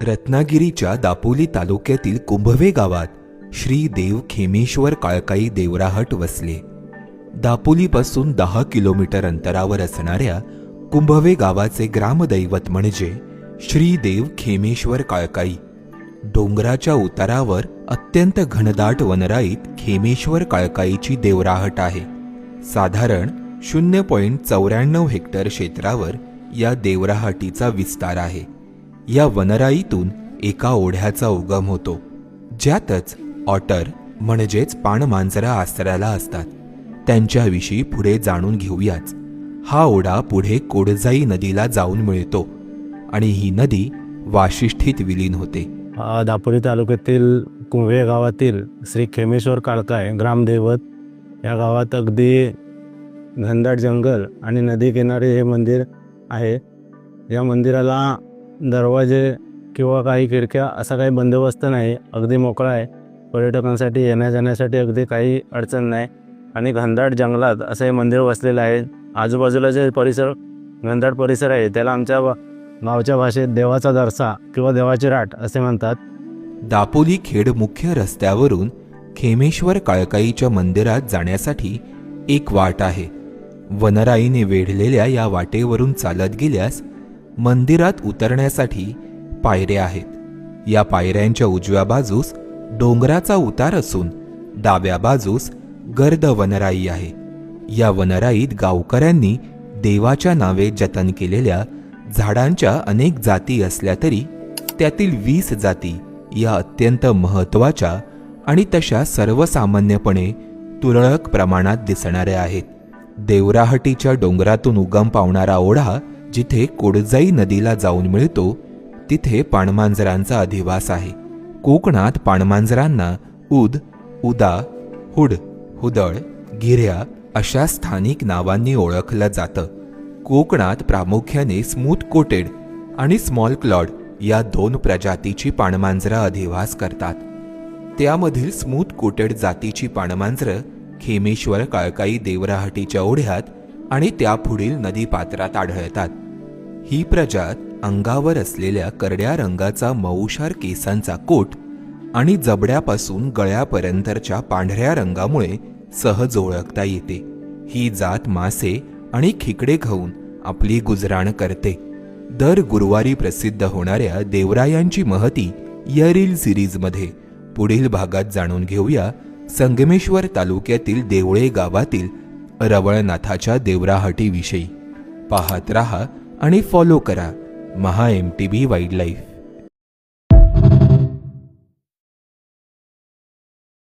रत्नागिरीच्या दापोली तालुक्यातील कुंभवे गावात श्री देव खेमेश्वर काळकाई देवराहट वसले. दापोलीपासून दहा किलोमीटर अंतरावर असणाऱ्या कुंभवे गावाचे ग्रामदैवत म्हणजे श्री देव खेमेश्वर काळकाई. डोंगराच्या उतारावर अत्यंत घनदाट वनराईत खेमेश्वर काळकाईची देवराहट आहे. साधारण शून्य पॉईंट चौऱ्याण्णव हेक्टर क्षेत्रावर या देवराहटीचा विस्तार आहे. या वनराईतून एका ओढ्याचा उगम होतो ज्यातच ऑटर म्हणजेच पाणमांजरा आसऱ्याला असतात. त्यांच्याविषयी पुढे जाणून घेऊयाच हा ओढा पुढे कोडजाई नदीला जाऊन मिळतो आणि ही नदी वाशिष्ठीत विलीन होते. दापोली तालुक्यातील कुंभे गावातील श्री खेमेश्वर काळकाय ग्रामदैवत या गावात अगदी घनदाट जंगल आणि नदीकिनारी हे मंदिर आहे. या मंदिराला दरवाजे किंवा काही खिडक्या असा काही बंदोबस्त नाही. अगदी मोकळा आहे. पर्यटकांसाठी येण्या जाण्यासाठी अगदी काही अडचण नाही. आणि घनदाट जंगलात असं हे मंदिर वसलेलं आहे. आजूबाजूला जे परिसर घनदाट परिसर आहे त्याला आमच्या गावच्या भाषेत देवाचा दरसा किंवा देवाची राट असे म्हणतात. दापोली खेड मुख्य रस्त्यावरून खेमेश्वर काळकाईच्या मंदिरात जाण्यासाठी एक वाट आहे. वनराईने वेढलेल्या या वाटेवरून चालत गेल्यास मंदिरात उतरण्यासाठी पायऱ्या आहेत. या पायऱ्यांच्या उजव्या बाजूस डोंगराचा उतार असून डाव्या बाजूस गर्द वनराई आहे. या वनराईत गावकऱ्यांनी देवाच्या नावे जतन केलेल्या झाडांच्या अनेक जाती असल्या तरी त्यातील वीस जाती या अत्यंत महत्त्वाच्या आणि तशा सर्वसामान्यपणे तुरळक प्रमाणात दिसणाऱ्या आहेत. देवराहटीच्या डोंगरातून उगम पावणारा ओढा जिथे कोडजाई नदीला जाऊन मिळतो तिथे पाणमांजरांचा अधिवास आहे. कोकणात पाणमांजरांना उद उदा हुड हुदळ गिऱ्या अशा स्थानिक नावांनी ओळखलं जातं. कोकणात प्रामुख्याने स्मूथ कोटेड आणि स्मॉल क्लॉड या दोन प्रजातीची पाणमांजरं अधिवास करतात. त्यामधील स्मूथ कोटेड जातीची पाणमांजरं खेमेश्वर काळकाई देवराहटीच्या ओढ्यात आणि त्यापुढील नदीपात्रात आढळतात. ही प्रजात अंगावर असलेल्या करड्या रंगाचा मऊशार केसांचा कोट आणि जबड्यापासून गळ्यापर्यंतच्या पांढऱ्या रंगामुळे सहज ओळखता येते. ही जात मासे आणि खिकडे खाऊन आपली गुजराण करते. दर गुरुवारी प्रसिद्ध होणाऱ्या देवरायांची महती या रील सिरीजमध्ये. पुढील भागात जाणून घेऊया संगमेश्वर तालुक्यातील देवळे गावातील रवळनाथाच्या देवराहटीविषयी. पाहत रहा आणि फॉलो करा. Maha M T B wildlife